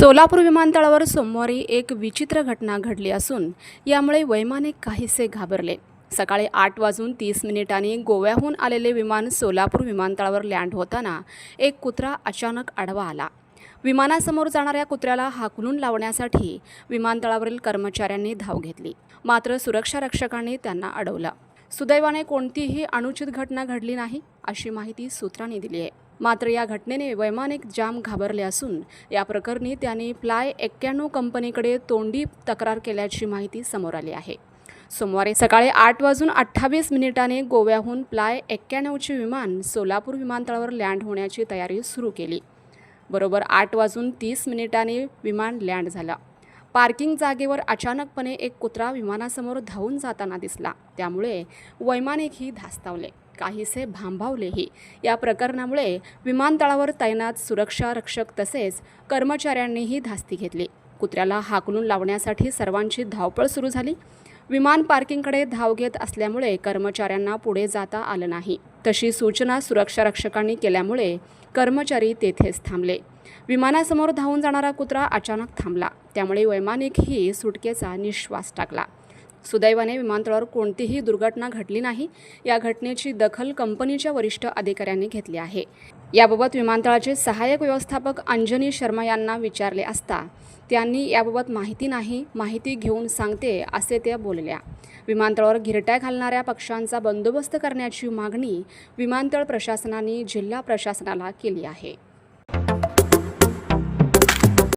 सोलापूर विमानतळावर सोमवारी एक विचित्र घटना घडली असून यामुळे वैमानिक काहीसे घाबरले. सकाळी आठ वाजून तीस मिनिटांनी गोव्याहून आलेले विमान सोलापूर विमानतळावर लँड होताना एक कुत्रा अचानक आडवा आला. विमानासमोर जाणाऱ्या कुत्र्याला हाकलून लावण्यासाठी विमानतळावरील कर्मचाऱ्यांनी धाव घेतली. मात्र सुरक्षा रक्षकांनी त्यांना अडवलं. सुदैवाने कोणतीही अनुचित घटना घडली नाही अशी माहिती सूत्रांनी दिली आहे. मात्र या घटनेने वैमानिक जाम घाबरले असून या प्रकरणी त्यांनी फ्लाय एक्क्याण्णव कंपनीकडे तोंडी तक्रार केल्याची माहिती समोर आली आहे. सोमवारी सकाळी आठ वाजून अठ्ठावीस मिनिटांनी गोव्याहून प्लाय एक्क्याण्णवचे विमान सोलापूर विमानतळावर लँड होण्याची तयारी सुरू केली. बरोबर आठ वाजून तीस मिनिटांनी विमान लँड झालं. पार्किंग जागेवर अचानकपणे एक कुत्रा विमानासमोर धावून जाताना दिसला. त्यामुळे वैमानिकही धास्तावले. काहीसे भांभावलेही या प्रकरणामुळे विमानतळावर तैनात सुरक्षा रक्षक तसेच कर्मचाऱ्यांनीही धास्ती घेतली. कुत्र्याला हाकलून लावण्यासाठी सर्वांची धावपळ सुरू झाली. विमान पार्किंगकडे धाव घेत असल्यामुळे कर्मचाऱ्यांना पुढे जाता आलं नाही. तशी सूचना सुरक्षा रक्षकांनी केल्यामुळे कर्मचारी तेथेच थांबले. विमानासमोर धावून जाणारा कुत्रा अचानक थांबला. त्यामुळे वैमानिकही सुटकेचा निश्वास टाकला. सुदैवाने विमानतळावर कोणतीही दुर्घटना घडली नाही. या घटनेची दखल कंपनीच्या वरिष्ठ अधिकाऱ्यांनी घेतली आहे. याबाबत विमानतळाचे सहाय्यक व्यवस्थापक अंजनी शर्मा यांना विचारले असता त्यांनी याबाबत माहिती नाही माहिती घेऊन सांगते असे त्या बोलल्या. विमानतळावर घिरट्या घालणाऱ्या पक्षांचा बंदोबस्त करण्याची मागणी विमानतळ प्रशासनाने जिल्हा प्रशासनाला केली आहे.